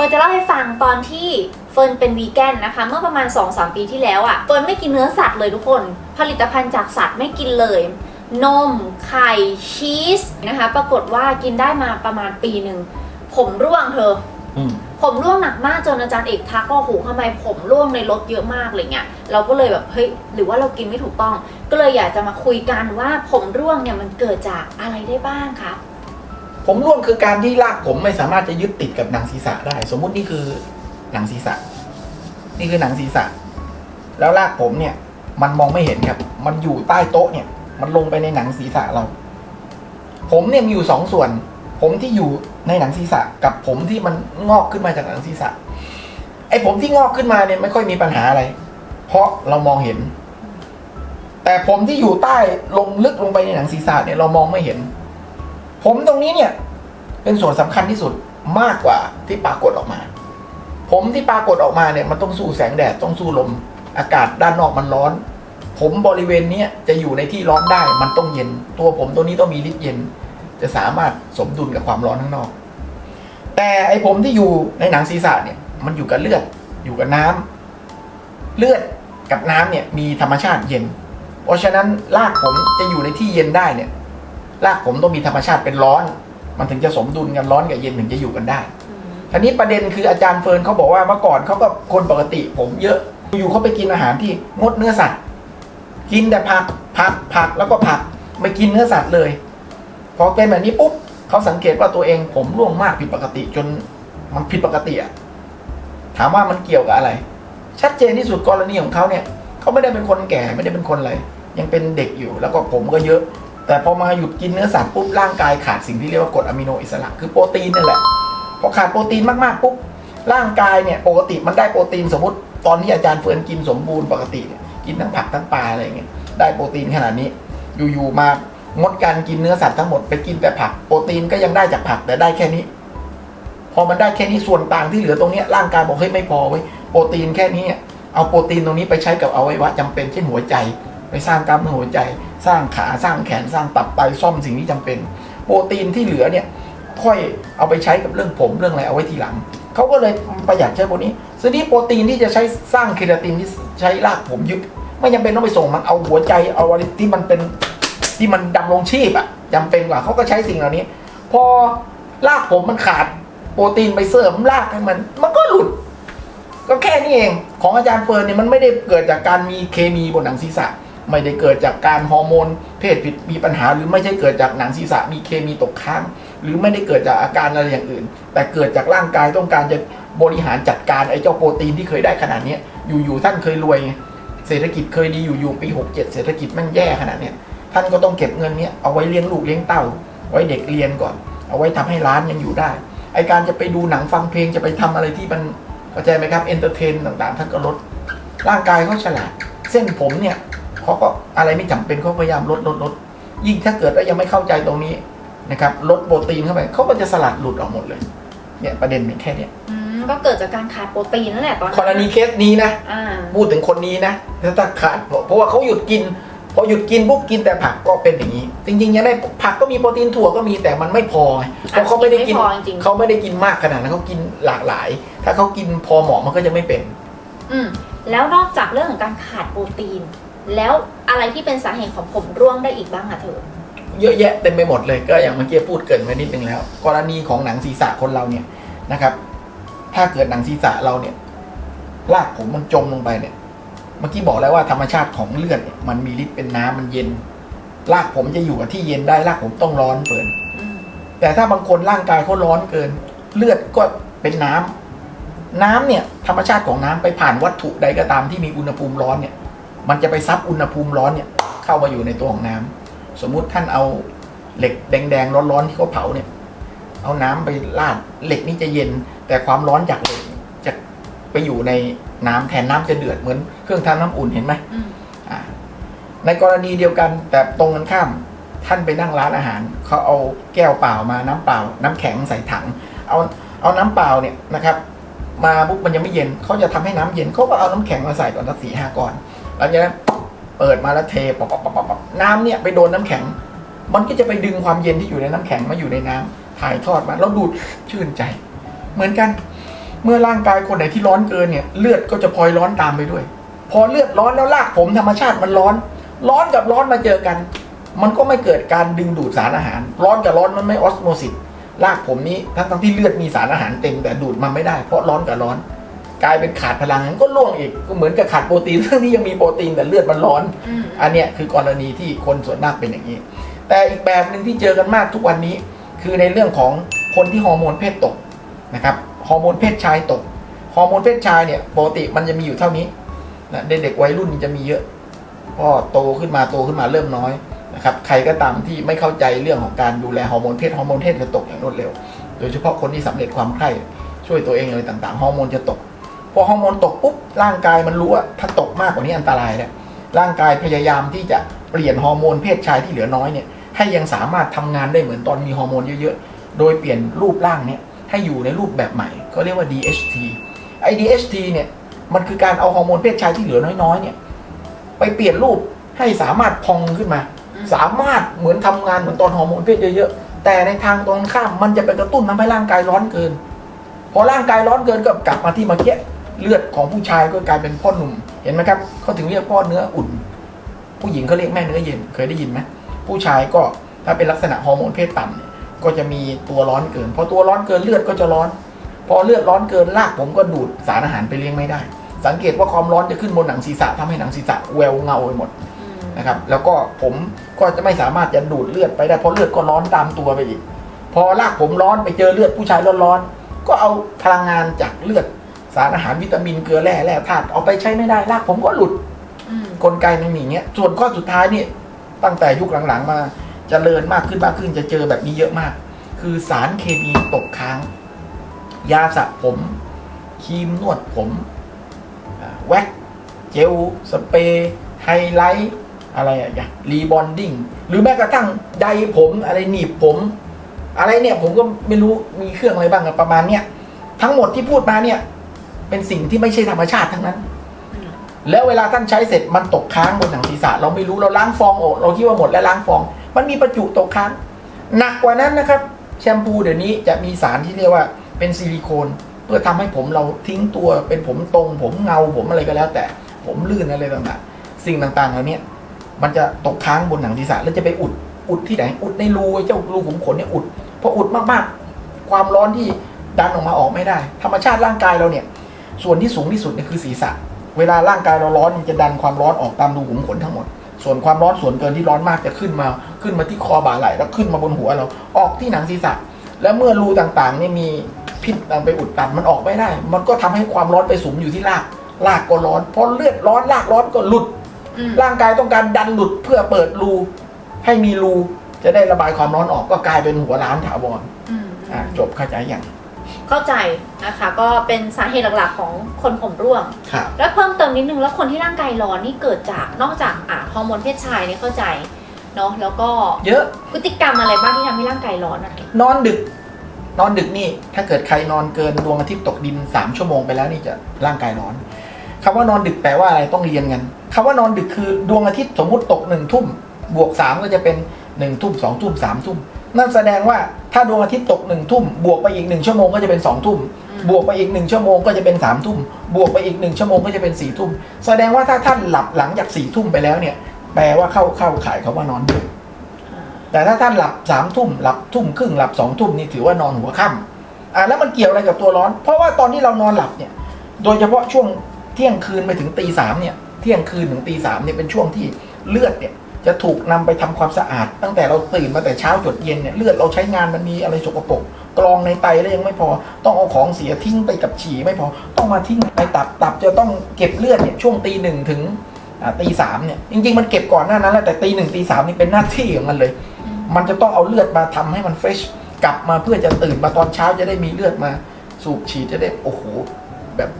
ฟิร์นจะเล่าให้ฟังตอนที่เฟิร์นเป็นวีแกนนะคะ เมื่อประมาณ 2-3 ปีที่แล้วอะ่ะเฟิร์นไม่กินเนื้อสัตว์เลยทุกคน ผลิตภัณฑ์จากสัตว์ไม่กินเลย นม ไข่ชีสนะคะ ปรากฏว่ากินได้มาประมาณปีหนึ่ง ผมร่วงเธอ อืม ผมร่วงหนักมากจนอาจารย์เอกทักว่าโอ้โหทำไมผมร่วงในรถเยอะมากอะไรเงี้ยเราก็เลยแบบเฮ้ยหรือว่าเรากินไม่ถูกต้อง ก็เลยอยากจะมาคุยกันว่าผมร่วงเนี่ยมันเกิดจากอะไรได้บ้างคะ ผมร่วงคือการที่รากผมไม่สามารถจะยึดติดกับหนังศีรษะได้ สมมุตินี่คือหนังศีรษะ นี่คือหนังศีรษะ แล้วรากผมเนี่ย มันมองไม่เห็นครับ มันอยู่ใต้โต๊ะเนี่ย มันลงไปในหนังศีรษะเรา ผมเนี่ยมีอยู่สองส่วน ผมที่อยู่ในหนังศีรษะ กับผมที่มันงอกขึ้นมาจากหนังศีรษะ ไอ้ผมที่งอกขึ้นมาเนี่ยไม่ค่อยมีปัญหาอะไร เพราะเรามองเห็น แต่ผมที่อยู่ใต้ลงลึกลงไปในหนังศีรษะเนี่ยเรามองไม่เห็น ผมตรงนี้เนี่ย เป็นส่วนสำคัญที่สุดมากกว่าที่ปรากฏออกมา ผมที่ปรากฏออกมาเนี่ยมันต้องสู้แสงแดดต้องสู้ลม อากาศด้านนอกมันร้อน ผมบริเวณนี้จะอยู่ในที่ร้อนได้มันต้องเย็น ตัวผมตัวนี้ต้องมีฤทธิ์เย็น จะสามารถสมดุลกับความร้อนข้างนอก แต่ไอผมที่อยู่ในหนังศีรษะเนี่ย มันอยู่กับเลือดอยู่กับน้ำเลือดกับน้ำเนี่ยมีธรรมชาติเย็น เพราะฉะนั้นรากผมจะอยู่ในที่เย็นได้เนี่ย รากผมต้องมีธรรมชาติเป็นร้อน มันถึงจะสมดุลกันร้อนกับเย็นถึงจะอยู่กันได้ทีนี้ประเด็นคืออาจารย์เฟิร์นเขาบอกว่าเมื่อก่อนเขาก็คนปกติ ผมเยอะอยู่เขาไปกินอาหารที่งดเนื้อสัตว์ กินแต่ผักผักผักแล้วก็ผักไม่กินเนื้อสัตว์เลยพอเป็นแบบนี้ปุ๊บเขาสังเกตว่าตัวเองผมร่วงมากผิดปกติจนมันผิดปกติอะถามว่ามันเกี่ยวกับอะไร ชัดเจนที่สุดกรณีของเขาเนี่ยเขาไม่ได้เป็นคนแก่ไม่ได้เป็นคนอะไรยังเป็นเด็กอยู่แล้วก็ผมก็เยอะ แต่พอมาหยุดกินเนื้อสัตว์ปุ๊บร่างกายขาดสิ่งที่เรียกว่ากรดอะมิโนอิสระ คือโปรตีนนี่แหละพอขาดโปรตีนมากๆปุ๊บร่างกายเนี่ยปกติมันได้โปรตีนสมมติ ตอนที่อาจารย์เฟิร์นกินสมบูรณ์ปกติกินทั้งผักทั้งปลาอะไรอย่างเงี้ยได้โปรตีนขนาดนี้ อยู่ๆมางดการกินเนื้อสัตว์ทั้งหมดไปกินแต่ผักโปรตีนก็ยังได้จากผักแต่ได้แค่นี้ พอมันได้แค่นี้ส่วนต่างที่เหลือตรงนี้ร่างกายบอกเฮ้ยไม่พอเว้ยโปรตีนแค่นี้เนี่ยเอาโปรตีนตรงนี้ไปใช้กับอวัยวะจำเป็นเช่นหัวใจ ไปสร้างกล้ามเนื้อหัวใจ สร้างขาสร้างแขนสร้างตับไตซ่อมสิ่งที่จำเป็น โปรตีนที่เหลือเนี่ยค่อยเอาไปใช้กับเรื่องผมเรื่องอะไรเอาไว้ทีหลังเขาก็เลยประหยัดใช้พวกนี้ซึ่งที่โปรตีนที่จะใช้สร้างเคราตินที่ใช้รากผมยึดไม่จำเป็นต้องไปส่งมันเอาหัวใจเอาอะไรที่มันเป็นที่มันดำรงชีพอะจำเป็นกว่าเขาก็ใช้สิ่งเหล่านี้ พอรากผมมันขาดโปรตีนไปเสริมรากให้มัน มันก็หลุด ก็แค่นี้เอง ของอาจารย์เฟิร์นเนี่ยมันไม่ได้เกิดจากการมีเคมีบนหนังศีรษะ ไม่ได้เกิดจากการฮอร์โมน เพศผิดมีปัญหา หรือไม่ใช่เกิดจากหนังศีรษะมีเคมีตกค้าง หรือไม่ได้เกิดจากอาการอะไรอย่างอื่น แต่เกิดจากร่างกายต้องการจะบริหารจัดการไอ้เจ้าโปรตีนที่เคยได้ขนาดนี้อยู่ๆท่านเคยรวยเศรษฐกิจเคยดีอยู่ๆปี 67 เศรษฐกิจมันแย่ขนาดเนี้ยท่านก็ต้องเก็บเงินเนี้ยเอาไว้เลี้ยงลูกเลี้ยงเต้า ไว้เด็กเรียนก่อน เอาไว้ทำให้ร้านยังอยู่ได้ไอการจะไปดูหนังฟังเพลงจะไปทำอะไรที่มันเข้าใจไหมครับเอนเตอร์เทนต่างๆ ท่านก็ลดร่างกายเขาฉลาด เส้นผมเนี่ย เขาก็อะไรไม่จำเป็นเขาพยายามลดลดลดยิ่งถ้าเกิดว่ายังไม่เข้าใจตรงนี้นะครับลดโปรตีนเข้าไปเขาก็จะสลัดหลุดออกหมดเลยเนี่ยประเด็นเป็นแค่เนี้ยอืมก็เกิดจากการขาดโปรตีนนั่นแหละตอนนั้นกรณีเคสนี้นะอ่าพูดถึงคนนี้นะถ้าขาดเพราะว่าเขาหยุดกิน พอหยุดกินปุ๊บกินแต่ผักก็เป็นอย่างนี้ จริงๆยังได้ผักก็มีโปรตีนถั่วก็มีแต่มันไม่พอไงเพราะเขาไม่ได้กินไม่พอจริงๆเขาไม่ได้กินมากขนาดนั้นเขากินหลากหลาย ถ้าเขากินพอเหมาะมันก็จะไม่เป็น อืมแล้วนอกจากเรื่องของการขาดโปรตีน แล้วอะไรที่เป็นสาเหตุของผมร่วงได้อีกบ้างอะเธอ เยอะแยะเต็มไปหมดเลยก็อย่างเมื่อกี้พูดเกรินไว้นิดนึงแล้ว กรณีของหนังศีรษะคนเราเนี่ยนะครับ ถ้าเกิดหนังศีรษะเราเนี่ยรากผมมันจมลงไปเนี่ย เมื่อกี้บอกแล้วว่าธรรมชาติของเลือดเนี่ยมันมีฤทธิ์เป็นน้ำมันเย็นรากผมจะอยู่กับที่เย็นได้รากผมต้องร้อนเปิดอืมแต่ถ้าบางคนร่างกายเขาร้อนเกิน เลือดก็เป็นน้ำน้ำเนี่ย ธรรมชาติของน้ำไปผ่านวัตถุใดก็ตามที่มีอุณหภูมิร้อนเนี่ย มันจะไปซับอุณหภูมิร้อนเนี่ยเข้ามาอยู่ในตัวของน้ำสมมุติท่านเอาเหล็กแดงๆร้อนๆที่เขาเผาเนี่ย เอาน้ำไปราดเหล็กนี่จะเย็น แต่ความร้อนจากเหล็กจะไปอยู่ในน้ำแทนน้ำจะเดือดเหมือนเครื่องทำน้ำอุ่นเห็นไหมอืมอ่าในกรณีเดียวกันแต่ตรงกันข้ามท่านไปนั่งร้านอาหารเขาเอาแก้วเปล่ามาน้ำเปล่า น้ำแข็งใส่ถัง เอาเอาน้ำเปล่าเนี่ยนะครับ มาปุ๊บมันยังไม่เย็นเขาจะทำให้น้ำเย็นเขาก็เอาน้ำแข็งมาใส่ก่อนสักสี่ห้าก้อน หลังจากนั้นเปิดมาแล้วเทปปปปปน้ำเนี่ยไปโดนน้ำแข็ง มันก็จะไปดึงความเย็นที่อยู่ในน้ำแข็งมาอยู่ในน้ำถ่ายทอดมาแล้วดูดชื่นใจ เหมือนกันเมื่อร่างกายคนไหนที่ร้อนเกินเนี่ย เลือดก็จะพลอยร้อนตามไปด้วย พอเลือดร้อนแล้วรากผมธรรมชาติมันร้อน ร้อนกับร้อนมาเจอกัน มันก็ไม่เกิดการดึงดูดสารอาหาร ร้อนกับร้อนมันไม่ออสโมซิสรากผมนี้ทั้งทั้งที่เลือดมีสารอาหารเต็มแต่ดูดมันไม่ได้เพราะร้อนกับร้อน กลายเป็นขาดพลังก็ร่วงอีกก็เหมือนกับขาดโปรตีนทั้งที่ยังมีโปรตีนแต่เลือดมันร้อนอืมอันเนี้ยคือกรณีที่คนส่วนมากเป็นอย่างนี้ แต่อีกแบบหนึ่งที่เจอกันมากทุกวันนี้ คือในเรื่องของคนที่ฮอร์โมนเพศตกนะครับฮอร์โมนเพศชายตกฮอร์โมนเพศชายเนี่ยปกติมันจะมีอยู่เท่านี้นะในเด็กวัยรุ่นจะมีเยอะพอโตขึ้นมาโตขึ้นมาเริ่มน้อยนะครับใครก็ตามที่ไม่เข้าใจเรื่องของการดูแลฮอร์โมนเพศฮอร์โมนเพศจะตกอย่างรวดเร็ว โดยเฉพาะคนที่สำเร็จความใคร่ช่วยตัวเองอะไรต่างๆฮอร์โมนจะตก พอฮอร์โมนตกปุ๊บร่างกายมันรู้ว่าถ้าตกมากกว่านี้อันตรายแล้วร่างกายพยายามที่จะเปลี่ยนฮอร์โมนเพศชายที่เหลือน้อยเนี่ยให้ยังสามารถทำงานได้เหมือนตอนมีฮอร์โมนเยอะๆ โดยเปลี่ยนรูปร่างเนี่ยให้อยู่ในรูปแบบใหม่ก็เรียกว่า DHT ไอ้ DHT เนี่ยมันคือการเอาฮอร์โมนเพศชายที่เหลือน้อยๆเนี่ยไปเปลี่ยนรูปให้สามารถพองขึ้นมา สามารถเหมือนทำงานเหมือนตอนฮอร์โมนเพศเยอะๆ แต่ในทางตรงข้ามมันจะไปกระตุ้นทำให้ร่างกายร้อนเกิน พอร่างกายร้อนเกินก็กลับมาที่เมื่อกี้ เลือดของผู้ชายก็กลายเป็นพ่อหนุ่ม เห็นไหมครับเขาถึงเรียกพ่อเนื้ออุ่น ผู้หญิงเขาเรียกแม่เนื้อเย็นเคยได้ยินไหมผู้ชายก็ถ้าเป็นลักษณะฮอร์โมนเพศต่ำเนี่ยก็จะมีตัวร้อนเกินพอตัวร้อนเกินเลือดก็จะร้อน พอเลือดร้อนเกินรากผมก็ดูดสารอาหารไปเลี้ยงไม่ได้ สังเกตว่าความร้อนจะขึ้นบนหนังศีรษะทำให้หนังศีรษะแววเงาไปหมดอืมนะครับ แล้วก็ผมก็จะไม่สามารถจะดูดเลือดไปได้เพราะเลือดก็ร้อนตามตัวไปอีก พอรากผมร้อนไปเจอเลือดผู้ชายร้อนๆก็เอาพลังงานจากเลือด สารอาหารวิตามินเกลือแร่แร่ธาตุเอาไปใช้ไม่ได้รากผมก็หลุดอืมกลไกมันมีอย่างเงี้ย ส่วนข้อสุดท้ายนี่ตั้งแต่ยุคหลังๆ มาจเจริญมากขึ้นมากขึ้นจะเจอแบบนี้เยอะมาก คือสารเคมีตกค้าง ยาสระผมครีมนวดผมอ่าแว็กซ์เจลสเปรย์ไฮไลท์อะไรอะอย่างรีบอนดิ้งหรือแม้กระทั่งใดผมอะไรหนีบผม อะไรเนี่ยผมก็ไม่รู้มีเครื่องอะไรบ้างอะประมาณเนี้ยทั้งหมดที่พูดมาเนี่ย เป็นสิ่งที่ไม่ใช่ธรรมชาติทั้งนั้นอืมแล้วเวลาท่านใช้เสร็จมันตกค้างบนหนังศีรษะ เราไม่รู้เราล้างฟองออกเราคิดว่าหมดแล้วล้างฟอง มันมีประจุตกค้าง หนักกว่านั้นนะครับ แชมพูเดี๋ยวนี้จะมีสารที่เรียกว่าเป็นซิลิโคน เพื่อทำให้ผมเราทิ้งตัวเป็นผมตรง ผมเงาผมอะไรก็แล้ว แต่ผมลื่นอะไรต่างๆสิ่งต่างๆเหล่านี้มันจะตกค้างบนหนังศีรษะแล้วจะไปอุดอุดที่ไหนอุดในรูไอ้เจ้ารูขุมขนเนี่ยอุดพออุดมากๆ ความร้อนที่ดันออกมาออกไม่ได้ ธรรมชาติร่างกายเราเนี่ย ส่วนที่สูงที่สุดเนี่ยคือศีรษะ เวลาร่างกายเราร้อนมันจะดันความร้อนออกตามรูขุมขนทั้งหมด ส่วนความร้อนส่วนเกินที่ร้อนมากจะขึ้นมา ขึ้นมาที่คอบ่าไหล่แล้วขึ้นมาบนหัวเรา ออกที่หนังศีรษะ แล้วเมื่อรูต่างๆเนี่ยมีพิษต่างไปอุดตันมันออกไม่ได้ มันก็ทำให้ความร้อนไปสุมอยู่ที่ราก รากก็ร้อนพอเลือดร้อนรากร้อนก็หลุดอืมร่างกายต้องการดันหลุดเพื่อเปิดรูให้มีรูจะได้ระบายความร้อนออกก็กลายเป็นหัวล้านถาวรอืมอะจบเข้าใจอย่าง เข้าใจนะคะ ก็เป็นสาเหตุหลักๆของคนผมร่วง ครับ แล้วเพิ่มเติมนิดนึงแล้วคนที่ร่างกายร้อนนี่เกิดจากนอกจากอะฮอร์โมนเพศชายนี่เข้าใจเนาะแล้วก็เยอะพฤติกรรมอะไรบ้างที่ทำให้ร่างกายร้อนอะนอนดึก นอนดึกนี่ ถ้าเกิดใครนอนเกินดวงอาทิตย์ตกดินสามชั่วโมงไปแล้วนี่จะร่างกายร้อนคำว่านอนดึกแปลว่าอะไรต้องเรียนกันคำว่านอนดึกคือดวงอาทิตย์สมมุติตกหนึ่งทุ่มบวกสามก็จะเป็นหนึ่งทุ่มสองทุ่มสามทุ่ม นั่นแสดงว่าถ้าดวงอาทิตย์ตกหนึ่งทุ่ม บวกไปอีกหนึ่งชั่วโมงก็จะเป็นสองทุ่มอืมบวกไปอีกหนึ่งชั่วโมงก็จะเป็นสามทุ่ม บวกไปอีกหนึ่งชั่วโมงก็จะเป็นสี่ทุ่ม แสดงว่าถ้าท่านหลับหลังจากสี่ทุ่มไปแล้วเนี่ย แปลว่าเข้าเข้าขายคำว่านอนดึกอ่าแต่ถ้าท่านหลับสามทุ่มหลับทุ่มครึ่งหลับสองทุ่มนี่ถือว่านอนหัวค่ำอ่าแล้วมันเกี่ยวอะไรกับตัวร้อน เพราะว่าตอนที่เรานอนหลับเนี่ย โดยเฉพาะช่วงเที่ยงคืนไปถึงตีสามเนี่ย เที่ยงคืนถึงตีสามเนี่ยเป็นช่วงที่เลือดเนี่ย จะถูกนำไปทำความสะอาด ตั้งแต่เราตื่นมาแต่เช้าจดเย็นเนี่ยเลือดเราใช้งานมันมีอะไรสกปรกกรองในไตแล้วยังไม่พอ ต้องเอาของเสียทิ้งไปกับฉี่ไม่พอ ต้องมาทิ้งในตับตับจะต้องเก็บเลือดเนี่ยช่วงตีหนึ่งถึงตีสามเนี่ยจริงๆมันเก็บก่อนหน้านั้นแหละแต่ตีหนึ่งตีสามนี่เป็นหน้าที่ของมันเลย มันจะต้องเอาเลือดมาทำให้มันเฟชกลับมาเพื่อจะตื่นมาตอนเช้าจะได้มีเลือดมาสูบฉีดจะได้โอ้โหแบบ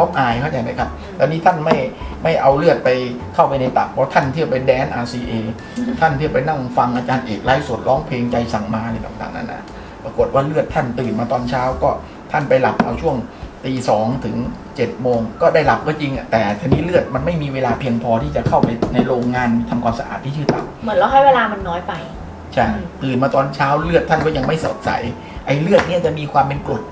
บ๊อบอายเข้าใจไหมครับตอนนี้ท่านไม่ไม่เอาเลือดไปเข้าไปในตับเพราะท่านเที่ยวไปแดน RCA ท่านเที่ยวไปนั่งฟังอาจารย์เอกไลฟ์สดร้องเพลงใจสั่งมาอะไรต่างๆนั่นนะปรากฏว่าเลือดท่านตื่นมาตอนเช้าก็ท่านไปหลับเอาช่วงตีสองถึงเจ็ดโมงก็ได้หลับก็จริงอะแต่ทีนี้เลือดมันไม่มีเวลาเพียงพอที่จะเข้าไปในโรงงานทำความสะอาดที่ชื่อตับเหมือนเราให้เวลามันน้อยไปใช่ตื่นมาตอนเช้าเลือดท่านก็ยังไม่สดใสไอ้เลือดเนี่ยจะมีความเป็นกรดพ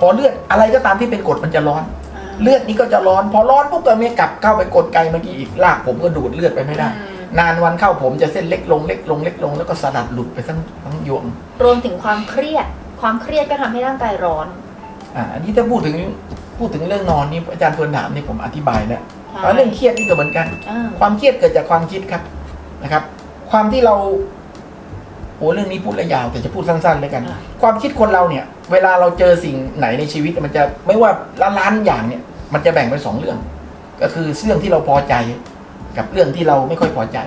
พอเลือดอะไรก็ตามที่เป็นกรดมันจะร้อนอ่า เลือดนี่ก็จะร้อน พอร้อนปุ๊บก็ไม่กลับเข้าไปกดไกเมื่อกี้อีกลากผมก็ดูดเลือดไปไม่ได้อืมนานวันเข้าผมจะเส้นเล็กลงเล็กลงเล็กลงแล้วก็สลัดหลุดไปทั้งทั้งยวงรวมถึงความเครียด ความเครียดก็ทำให้ร่างกายร้อนอ่าอันนี้ถ้าพูดถึงพูดถึงเรื่องนอนนี่อาจารย์เฟิร์นถามนี่ผมอธิบายแล้วใช่แล้วเรื่องเครียดนี่ก็เหมือนกันอ่าความเครียดเกิดจากความคิดครับนะครับ ความที่เรา โอ้เรื่องนี้พูดระยาวแต่จะพูดสั้นๆเลยกัน ความคิดคนเราเนี่ย เวลาเราเจอสิ่งไหนในชีวิตมันจะไม่ว่าล้านล้านๆอย่างเนี่ย มันจะแบ่งเป็นสองเรื่อง ก็คือเรื่องที่เราพอใจ กับเรื่องที่เราไม่ค่อยพอใจ